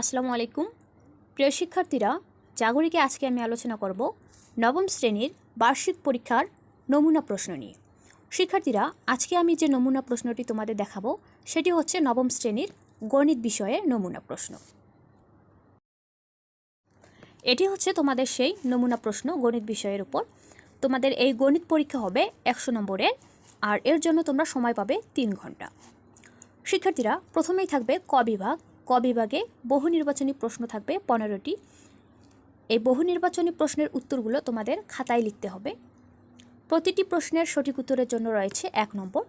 আসসালামু আলাইকুম। প্রিয় শিক্ষার্থীরা, জাগরিকে আজকে আমি আলোচনা করব নবম শ্রেণির বার্ষিক পরীক্ষার নমুনা প্রশ্ন নিয়ে। শিক্ষার্থীরা, আজকে আমি যে নমুনা প্রশ্নটি তোমাদের দেখাবো, সেটি হচ্ছে নবম শ্রেণির গণিত বিষয়ে নমুনা প্রশ্ন। এটি হচ্ছে তোমাদের সেই নমুনা প্রশ্ন গণিত বিষয়ের উপর। তোমাদের এই গণিত পরীক্ষা হবে একশো নম্বরের, আর এর জন্য তোমরা সময় পাবে তিন ঘণ্টা। শিক্ষার্থীরা, প্রথমেই থাকবে ক বিভাগ। ক বিভাগে বহু নির্বাচনী প্রশ্ন থাকবে, পনেরোটি। এই বহু নির্বাচনী প্রশ্নের উত্তরগুলো তোমাদের খাতায় লিখতে হবে। প্রতিটি প্রশ্নের সঠিক উত্তরের জন্য রয়েছে এক নম্বর।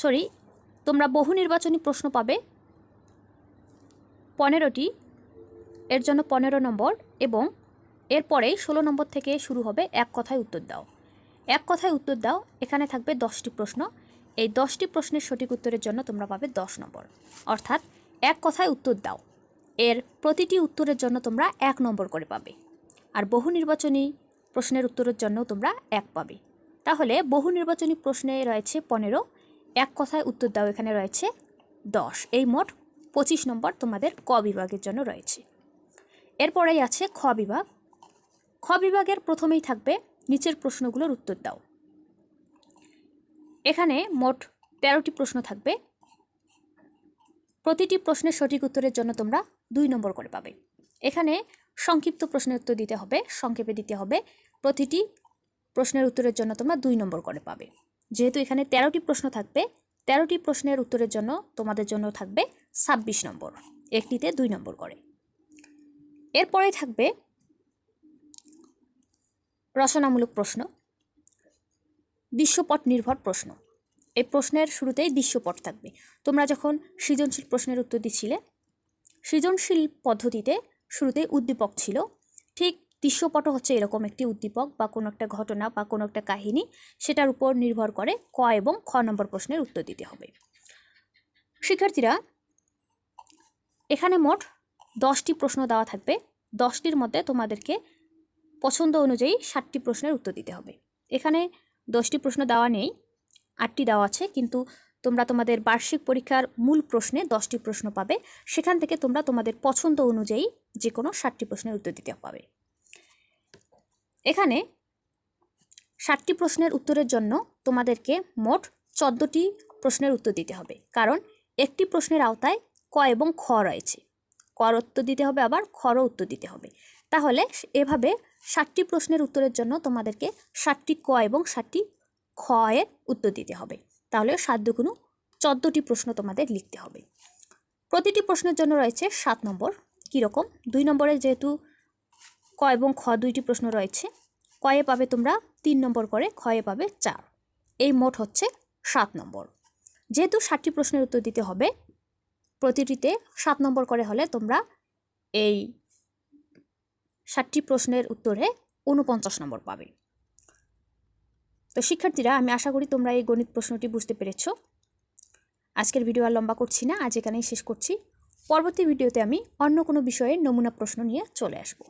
সরি তোমরা বহু নির্বাচনী প্রশ্ন পাবে, পনেরোটি, এর জন্য পনেরো নম্বর এবং এরপরেই ষোলো নম্বর থেকে শুরু হবে এক কথায় উত্তর দাও। এক কথায় উত্তর দাও, এখানে থাকবে দশটি প্রশ্ন। এই দশটি প্রশ্নের সঠিক উত্তরের জন্য তোমরা পাবে দশ নম্বর। অর্থাৎ এক কথায় উত্তর দাও। এর প্রতিটি উত্তরের জন্য তোমরা এক নম্বর করে পাবে। আর বহু নির্বাচনী প্রশ্নের উত্তরের জন্যও তোমরা এক পাবে। তাহলে বহু নির্বাচনী প্রশ্নে রয়েছে পনেরো, এক কথায় উত্তর দাও এখানে রয়েছে দশ। এই মোট পঁচিশ নম্বর তোমাদের ক বিভাগের জন্য রয়েছে। এরপরেই আছে খ বিভাগ। খ বিভাগের প্রথমেই থাকবে নিচের প্রশ্নগুলোর উত্তর দাও। এখানে মোট তেরোটি প্রশ্ন থাকবে। প্রতিটি প্রশ্নের সঠিক উত্তরের জন্য তোমরা দুই নম্বর করে পাবে। এখানে সংক্ষিপ্ত প্রশ্নের উত্তর দিতে হবে, সংক্ষেপে দিতে হবে। প্রতিটি প্রশ্নের উত্তরের জন্য তোমরা দুই নম্বর করে পাবে। যেহেতু এখানে তেরোটি প্রশ্ন থাকবে, তেরোটি প্রশ্নের উত্তরের জন্য তোমাদের জন্য থাকবে ছাব্বিশ নম্বর। একটিতে দুই নম্বর করে। এরপরে থাকবে রচনামূলক প্রশ্ন। দৃশ্যপট নির্ভর প্রশ্ন। এই প্রশ্নের শুরুতেই দৃশ্যপট থাকবে। তোমরা যখন সৃজনশীল প্রশ্নের উত্তর দিচ্ছিলে, সৃজনশীল পদ্ধতিতে শুরুতেই উদ্দীপক ছিল। ঠিক দৃশ্যপটও হচ্ছে এরকম একটি উদ্দীপক বা কোনো একটা ঘটনা বা কোনো একটা কাহিনী, সেটার উপর নির্ভর করে ক এবং খ নম্বর প্রশ্নের উত্তর দিতে হবে। শিক্ষার্থীরা, এখানে মোট দশটি প্রশ্ন দেওয়া থাকবে। দশটির মধ্যে তোমাদেরকে পছন্দ অনুযায়ী ষাটটি প্রশ্নের উত্তর দিতে হবে। এখানে দশটি প্রশ্ন দেওয়া নেই, আটটি দেওয়া আছে, কিন্তু তোমরা তোমাদের বার্ষিক পরীক্ষার মূল প্রশ্নে দশটি প্রশ্ন পাবে। সেখান থেকে তোমরা তোমাদের পছন্দ অনুযায়ী যে কোনো ষাটটি প্রশ্নের উত্তর দিতে পাবে এখানে ষাটটি প্রশ্নের উত্তরের জন্য তোমাদেরকে মোট চোদ্দোটি প্রশ্নের উত্তর দিতে হবে। কারণ একটি প্রশ্নের আওতায় ক এবং খ রয়েছে। কর উত্তর দিতে হবে, আবার খরও উত্তর দিতে হবে। তাহলে এভাবে ষাটটি প্রশ্নের উত্তরের জন্য তোমাদেরকে ষাটটি ক এবং ষাটটি খ এর উত্তর দিতে হবে। তাহলে সাত দুগুণু চোদ্দোটি প্রশ্ন তোমাদের লিখতে হবে। প্রতিটি প্রশ্নের জন্য রয়েছে সাত নম্বর, কীরকম? দুই নম্বরে যেহেতু ক এবং খ দুইটি প্রশ্ন রয়েছে কয়ে পাবে তোমরা তিন নম্বর করে খয়ে পাবে চার। এই মোট হচ্ছে সাত নম্বর। যেহেতু ষাটটি প্রশ্নের উত্তর দিতে হবে প্রতিটিতে সাত নম্বর করে হলে তোমরা এই ষাটটি প্রশ্নের উত্তরে উনপঞ্চাশ নম্বর পাবে। তো শিক্ষার্থীরা, আমি আশা করি তোমরা এই গণিত প্রশ্নটি বুঝতে পেরেছ। আজকের ভিডিও আর লম্বা করছি না, আজ এখানেই শেষ করছি। পরবর্তী ভিডিওতে আমি অন্য কোনো বিষয়ে নমুনা প্রশ্ন নিয়ে চলে আসব।